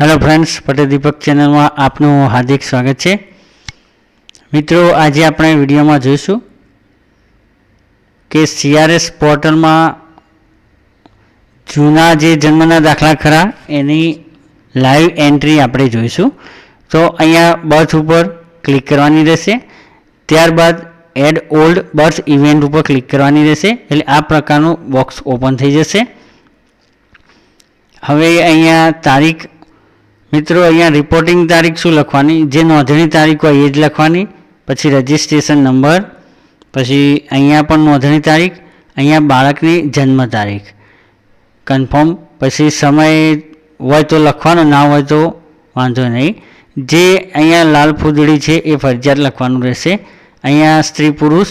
Hello friends Patel દીપક ચેનલમાં આપનું હાર્દિક સ્વાગત છે. મિત્રો, આજે આપણે વિડીયોમાં જોઈશું કે સીઆરએસ પોર્ટલમાં જૂના જે જન્મના દાખલા ખરા, એની લાઈવ એન્ટ્રી આપણે જોઈશું. તો અહીંયા બર્થ ઉપર ક્લિક કરવાની રહેશે. ત્યારબાદ એડ ઓલ્ડ બર્થ ઇવેન્ટ ઉપર ક્લિક કરવાની રહેશે. એટલે આ પ્રકારનું બોક્સ ઓપન થઈ જશે. હવે અહીંયા તારીખ મિત્રો, અહીંયા રિપોર્ટિંગ તારીખ શું લખવાની? જે નોંધણી તારીખ હોય એ જ લખવાની. પછી રજિસ્ટ્રેશન નંબર પછી અહીંયા પણ નોંધણી તારીખ, અહીંયા બાળકની જન્મ તારીખ. કન્ફર્મ પછી સમય હોય તો લખવાનો, ના હોય તો વાંધો નહીં. જે અહીંયા લાલ ફૂદડી છે એ ફરજિયાત લખવાનું રહેશે. અહીંયા સ્ત્રી પુરુષ,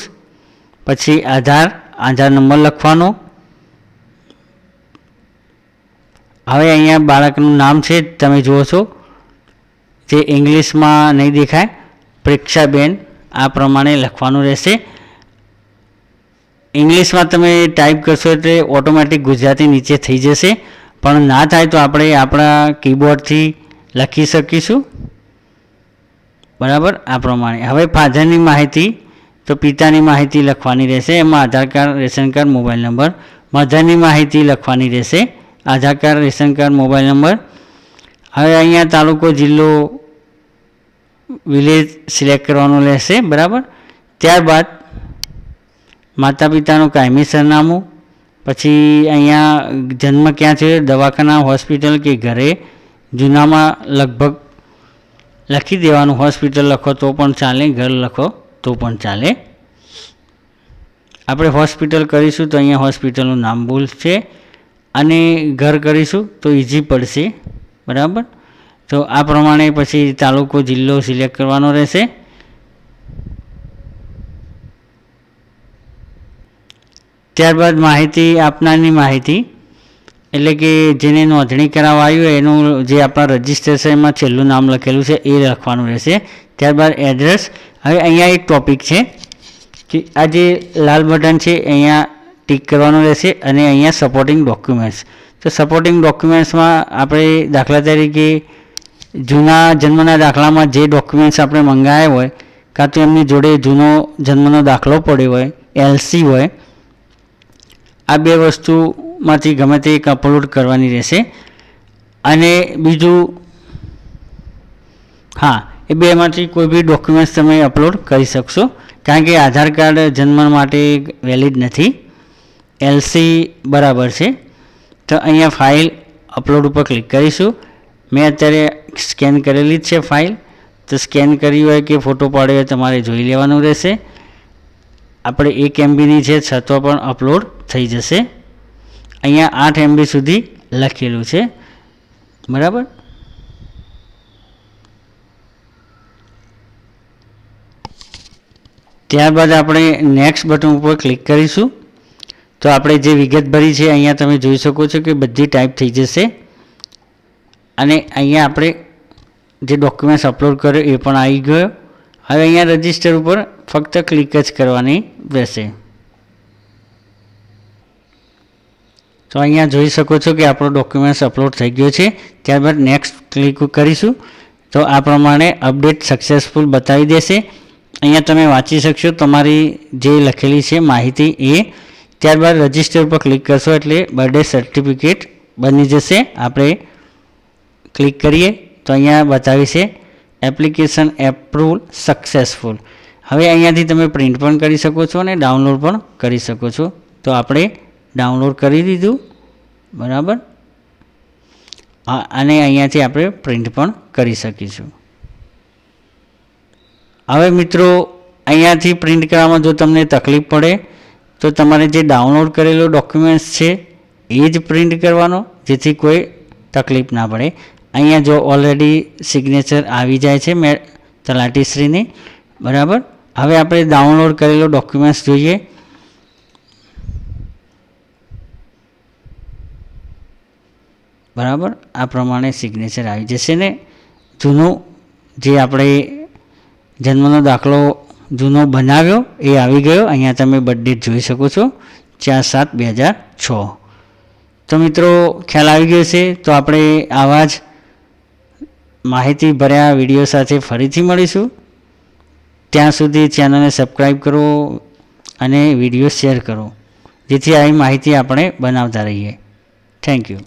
પછી આધાર આધાર નંબર લખવાનો. હવે અહીંયા બાળકનું નામ છે, તમે જુઓ છો, જે ઇંગ્લિશમાં નહીં દેખાય, પ્રેક્ષાબેન, આ પ્રમાણે લખવાનું રહેશે. ઇંગ્લિશમાં તમે ટાઈપ કરશો એટલે ઓટોમેટિક ગુજરાતી નીચે થઈ જશે. પણ ના થાય તો આપણે આપણા કીબોર્ડથી લખી શકીશું. બરાબર? આ પ્રમાણે. હવે ફાધરની માહિતી, તો પિતાની માહિતી લખવાની રહેશે. એમાં Aadhaar card, ration card, mobile number, મધરની માહિતી લખવાની રહેશે. Aadhaar card, ration card, mobile number. હવે અહીંયા તાલુકો, જિલ્લો, વિલેજ સિલેક્ટ કરવાનું રહેશે, બરાબર? ત્યારબાદ માતા પિતાનું કાયમી સરનામું, પછી અહીંયા જન્મ ક્યાં છે દવાખાના, હોસ્પિટલ કે ઘરે? જૂનામાં લગભગ લખી દેવાનું, હોસ્પિટલ લખો તો પણ ચાલે, ઘર લખો તો પણ ચાલે. આપણે હોસ્પિટલ કરીશું તો અહીંયા હોસ્પિટલનું નામ ભૂલ છે. અને ઘર કરીશું તો ઇઝી પડશે, બરાબર? તો આ પ્રમાણે પછી તાલુકો જિલ્લો સિલેક્ટ કરવાનો રહેશે. ત્યારબાદ માહિતી આપનારની માહિતી. એટલે કે જેને નોંધણી કરાવવા આવ્યું હોય એનું જે આપણા રજિસ્ટ્રેશનમાં છેલ્લું નામ લખેલું છે એ લખવાનું રહેશે. ત્યારબાદ એડ્રેસ હવે અહીંયા એક ટોપિક છે કે આ જે લાલ બટન છે, અહીંયા ટીક કરવાનું રહેશે અને અહીંયા સપોર્ટિંગ ડોક્યુમેન્ટ્સ તો સપોર્ટિંગ ડોક્યુમેન્ટ્સમાં આપણે દાખલા તરીકે જૂના જન્મના દાખલામાં જે ડોક્યુમેન્ટ્સ આપણે મંગાવ્યા હોય, કાં તો એમની જોડે જૂનો જન્મનો દાખલો પડ્યો હોય એલસી હોય, આ બે વસ્તુમાંથી ગમે તે એક અપલોડ કરવાની રહેશે. અને બીજું, હા, એ બેમાંથી કોઈ બી ડોક્યુમેન્ટ્સ તમે અપલોડ કરી શકશો. કારણ કે આધાર કાર્ડ જન્મ માટે વેલિડ નથી. એલસી બરાબર છે. તો અહીંયા ફાઇલ અપલોડ ઉપર ક્લિક કરીશું. મેં અત્યારે સ્કેન કરેલી જ છે ફાઇલ તો સ્કેન કરી હોય કે ફોટો પાડ્યો હોય તમારે જોઈ લેવાનું રહેશે. આપણે એક એમબીની છે છતાં પણ અપલોડ થઈ જશે. અહીંયા આઠ એમબી સુધી લખેલું છે. બરાબર? ત્યારબાદ આપણે નેક્સ્ટ બટન ઉપર ક્લિક કરીશું. તો આપણે જે વિગત ભરી છે, અહીંયા તમે જોઈ શકો છો કે બધી ટાઈપ થઈ જશે. અને અહીંયા આપણે જે ડોક્યુમેન્ટ્સ અપલોડ કર્યો એ પણ આવી ગયો. હવે અહીંયા રજિસ્ટર ઉપર ફક્ત ક્લિક જ કરવાની રહેશે. તો અહીંયા જોઈ શકો છો કે આપણો ડોક્યુમેન્ટ્સ અપલોડ થઈ ગયો છે. ત્યારબાદ નેક્સ્ટ ક્લિક કરીશું. તો આ પ્રમાણે અપડેટ સક્સેસફુલ બતાવી દેશે. અહીંયા તમે વાંચી શકશો. તમારી જે લખેલી છે માહિતી એ ત્યારબાદ રજિસ્ટર પર ક્લિક કરશો એટલે બર્થડે સર્ટિફિકેટ બની જશે. આપણે ક્લિક કરીએ તો અહીંયા બતાવી છે એપ્લિકેશન એપ્રુવલ સક્સેસફુલ હવે અહીંયાથી તમે પ્રિન્ટ પણ કરી શકો છો અને ડાઉનલોડ પણ કરી શકો છો. તો આપણે ડાઉનલોડ કરી દીધું, બરાબર? અને અહીંયાથી આપણે પ્રિન્ટ પણ કરી શકીશું. હવે મિત્રો, અહીંયાથી પ્રિન્ટ કરવામાં જો તમને તકલીફ પડે તો તમારે જે ડાઉનલોડ કરેલો ડોક્યુમેન્ટ્સ છે, એ જ પ્રિન્ટ કરવાનો, જેથી કોઈ તકલીફ ના પડે. અહીંયા જો ઓલરેડી સિગ્નેચર આવી જાય છે મેં, તલાટીશ્રીની, બરાબર? હવે આપણે ડાઉનલોડ કરેલો ડોક્યુમેન્ટ્સ જોઈએ. બરાબર? આ પ્રમાણે સિગ્નેચર આવી જશે ને. જૂનું જે આપણે જન્મનો દાખલો જૂનો બનાવ્યો, એ આવી ગયો. અહીંયા તમે બર્થડે જોઈ શકો છો. ચાર સાત બે હજાર છ. તો મિત્રો, ખ્યાલ આવી ગયો છે તો આપણે આવા જ માહિતી ભર્યા વીડિયો સાથે ફરીથી મળીશું. ત્યાં સુધી ચેનલને સબસ્ક્રાઈબ કરો અને વીડિયો શેર કરો, જેથી આવી માહિતી આપણે બનાવતા રહીએ. Thank you